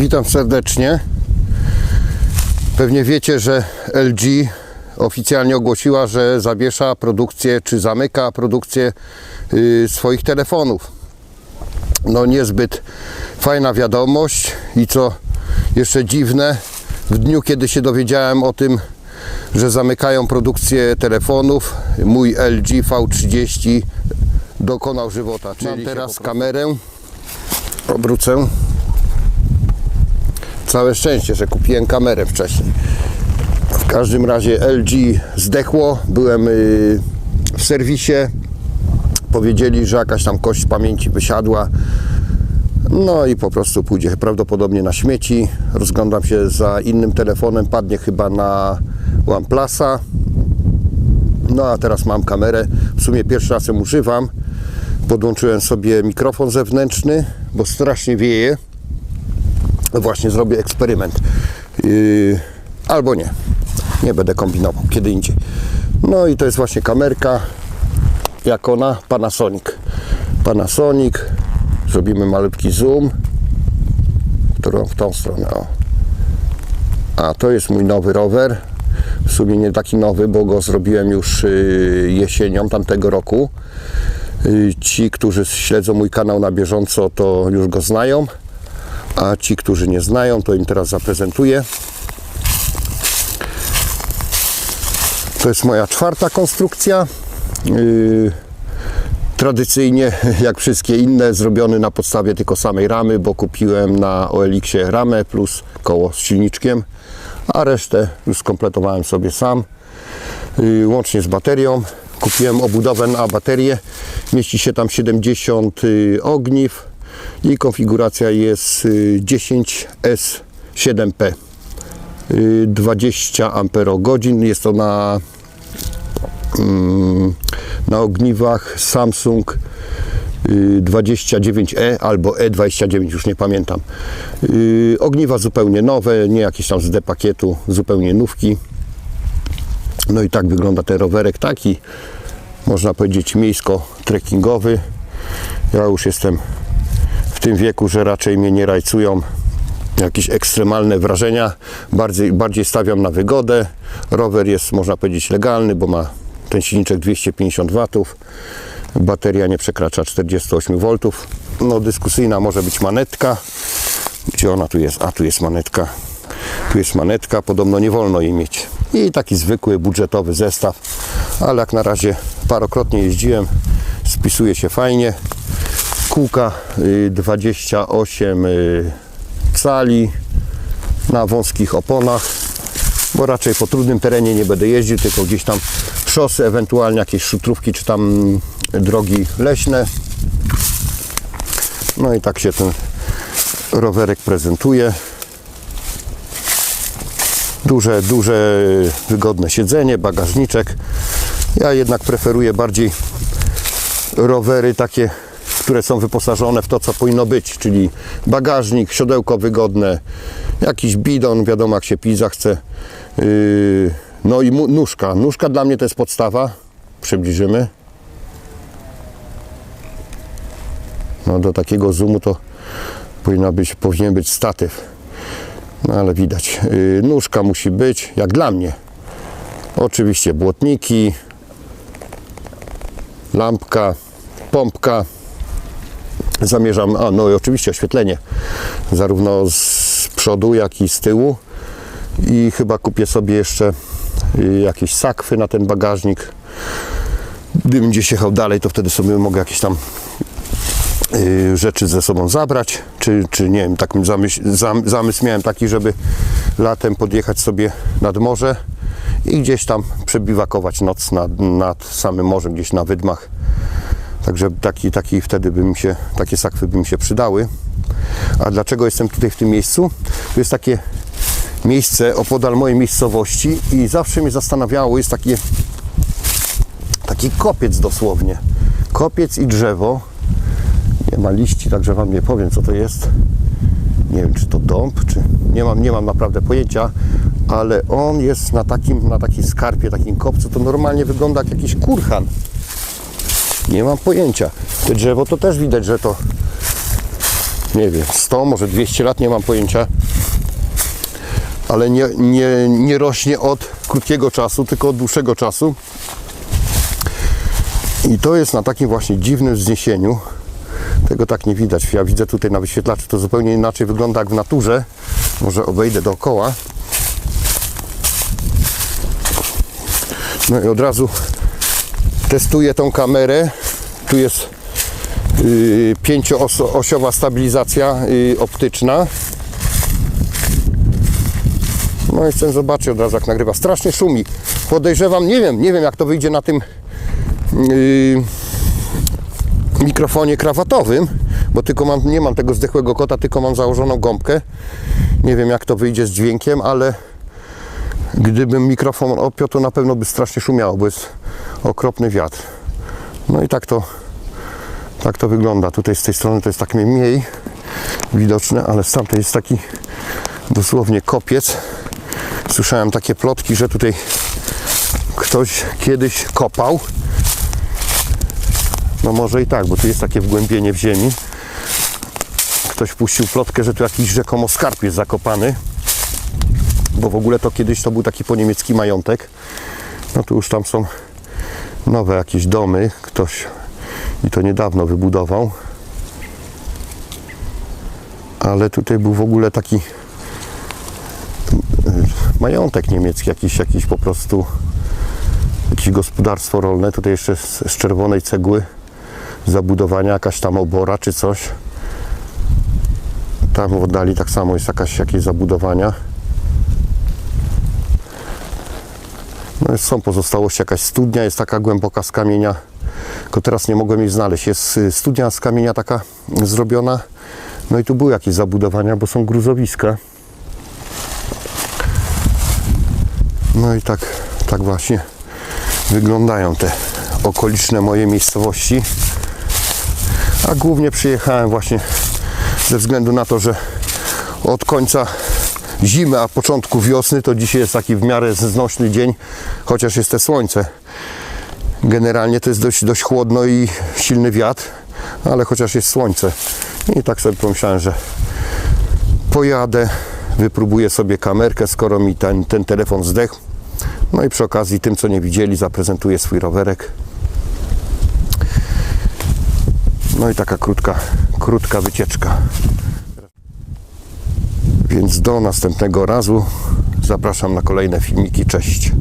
Witam serdecznie. Pewnie wiecie, że LG oficjalnie ogłosiła, że zawiesza produkcję, czy zamyka produkcję y, swoich telefonów. No niezbyt fajna wiadomość i co jeszcze dziwne, w dniu kiedy się dowiedziałem o tym, że zamykają produkcję telefonów, mój LG V30 dokonał żywota. Czyli Mam teraz kamerę, obrócę. Całe szczęście, że kupiłem kamerę wcześniej. W każdym razie LG zdechło. Byłem y, w serwisie. Powiedzieli, że jakaś tam kość pamięci wysiadła. No i po prostu pójdzie prawdopodobnie na śmieci. Rozglądam się za innym telefonem. Padnie chyba na OnePlusa. No a teraz mam kamerę. W sumie pierwszy raz ją używam. Podłączyłem sobie mikrofon zewnętrzny, bo strasznie wieje. Właśnie zrobię eksperyment. Yy, albo nie. Nie będę kombinował, kiedy indziej. No i to jest właśnie kamerka. Jak ona? Panasonic. Panasonic. Zrobimy malutki zoom. Którą w tą stronę. O. A to jest mój nowy rower. W sumie nie taki nowy, bo go zrobiłem już yy, jesienią tamtego roku. Yy, Ci, którzy śledzą mój kanał na bieżąco, to już go znają a ci, którzy nie znają, to im teraz zaprezentuję. To jest moja czwarta konstrukcja. Yy, tradycyjnie, jak wszystkie inne, zrobiony na podstawie tylko samej ramy, bo kupiłem na OLX-ie ramę plus koło z silniczkiem, a resztę już skompletowałem sobie sam, yy, łącznie z baterią. Kupiłem obudowę na baterię, mieści się tam 70 yy, ogniw, i konfiguracja jest y, 10S7P. y, 20 amperogodzin. Jest to na, mm, na ogniwach Samsung y, 29E albo E29, już nie pamiętam. Y, Ogniwa zupełnie nowe, nie jakieś tam z D pakietu, zupełnie nówki. No i tak wygląda ten rowerek, taki można powiedzieć miejsko-trekkingowy. Ja już jestem w tym wieku, że raczej mnie nie rajcują jakieś ekstremalne wrażenia. Bardziej, bardziej stawiam na wygodę. Rower jest, można powiedzieć, legalny, bo ma ten silniczek 250 W. Bateria nie przekracza 48 V. No, dyskusyjna może być manetka. Gdzie ona tu jest? A tu jest manetka. Tu jest manetka, podobno nie wolno jej mieć. I taki zwykły, budżetowy zestaw, ale jak na razie parokrotnie jeździłem, spisuje się fajnie kółka y, 28 y, cali na wąskich oponach, bo raczej po trudnym terenie nie będę jeździł, tylko gdzieś tam szosy, ewentualnie jakieś szutrówki czy tam drogi leśne. No i tak się ten rowerek prezentuje. Duże, duże, wygodne siedzenie, bagażniczek. Ja jednak preferuję bardziej rowery takie które są wyposażone w to, co powinno być, czyli bagażnik, siodełko wygodne, jakiś bidon, wiadomo jak się pizza chce, yy, no i nóżka. Nóżka dla mnie to jest podstawa. Przybliżymy. No do takiego zoomu to powinna być, powinien być statyw. No ale widać. Yy, nóżka musi być, jak dla mnie. Oczywiście błotniki, lampka, pompka, zamierzam, a no i oczywiście oświetlenie, zarówno z przodu, jak i z tyłu. I chyba kupię sobie jeszcze y, jakieś sakwy na ten bagażnik. Gdybym gdzieś jechał dalej, to wtedy sobie mogę jakieś tam y, rzeczy ze sobą zabrać, czy, czy nie wiem, takim zamysł, zam, zamysł miałem taki, żeby latem podjechać sobie nad morze i gdzieś tam przebiwakować noc nad, nad samym morzem, gdzieś na wydmach. Także taki, taki wtedy by mi się, takie sakwy by mi się przydały. A dlaczego jestem tutaj w tym miejscu? To jest takie miejsce opodal mojej miejscowości i zawsze mnie zastanawiało, jest takie, taki kopiec dosłownie. Kopiec i drzewo. Nie ma liści, także Wam nie powiem, co to jest. Nie wiem, czy to dąb, czy nie mam, nie mam naprawdę pojęcia, ale on jest na takim, na takiej skarpie, takim kopcu, to normalnie wygląda jak jakiś kurhan. Nie mam pojęcia. Te drzewo to też widać, że to nie wiem, 100, może 200 lat, nie mam pojęcia. Ale nie, nie, nie rośnie od krótkiego czasu, tylko od dłuższego czasu. I to jest na takim właśnie dziwnym wzniesieniu. Tego tak nie widać. Ja widzę tutaj na wyświetlaczu, to zupełnie inaczej wygląda jak w naturze. Może obejdę dookoła. No i od razu testuję tą kamerę. Tu jest yy, pięcioosiowa stabilizacja yy, optyczna. No i chcę zobaczyć od razu jak nagrywa. Strasznie szumi. Podejrzewam, nie wiem, nie wiem jak to wyjdzie na tym yy, mikrofonie krawatowym, bo tylko mam, nie mam tego zdechłego kota, tylko mam założoną gąbkę. Nie wiem jak to wyjdzie z dźwiękiem, ale gdybym mikrofon opiął, to na pewno by strasznie szumiało, bo jest okropny wiatr. No i tak to, tak to wygląda. Tutaj z tej strony to jest tak mniej widoczne, ale z tamtej jest taki dosłownie kopiec. Słyszałem takie plotki, że tutaj ktoś kiedyś kopał. No może i tak, bo tu jest takie wgłębienie w ziemi. Ktoś puścił plotkę, że tu jakiś rzekomo skarb jest zakopany. Bo w ogóle to kiedyś to był taki poniemiecki majątek. No tu już tam są nowe jakieś domy. Ktoś i to niedawno wybudował. Ale tutaj był w ogóle taki y, majątek niemiecki, jakiś, jakiś po prostu jakieś gospodarstwo rolne. Tutaj jeszcze z, z czerwonej cegły zabudowania, jakaś tam obora czy coś. Tam w oddali tak samo jest jakaś, jakieś zabudowania. Są pozostałości, jakaś studnia jest taka głęboka z kamienia. Tylko teraz nie mogłem jej znaleźć. Jest y, studnia z kamienia taka zrobiona. No i tu były jakieś zabudowania, bo są gruzowiska. No i tak, tak właśnie wyglądają te okoliczne moje miejscowości. A głównie przyjechałem właśnie ze względu na to, że od końca zimy, a początku wiosny, to dzisiaj jest taki w miarę znośny dzień, chociaż jest te słońce. Generalnie to jest dość, dość chłodno i silny wiatr, ale chociaż jest słońce. I tak sobie pomyślałem, że pojadę, wypróbuję sobie kamerkę, skoro mi ten, ten telefon zdechł. No i przy okazji tym, co nie widzieli, zaprezentuję swój rowerek. No i taka krótka, krótka wycieczka. Więc do następnego razu zapraszam na kolejne filmiki. Cześć.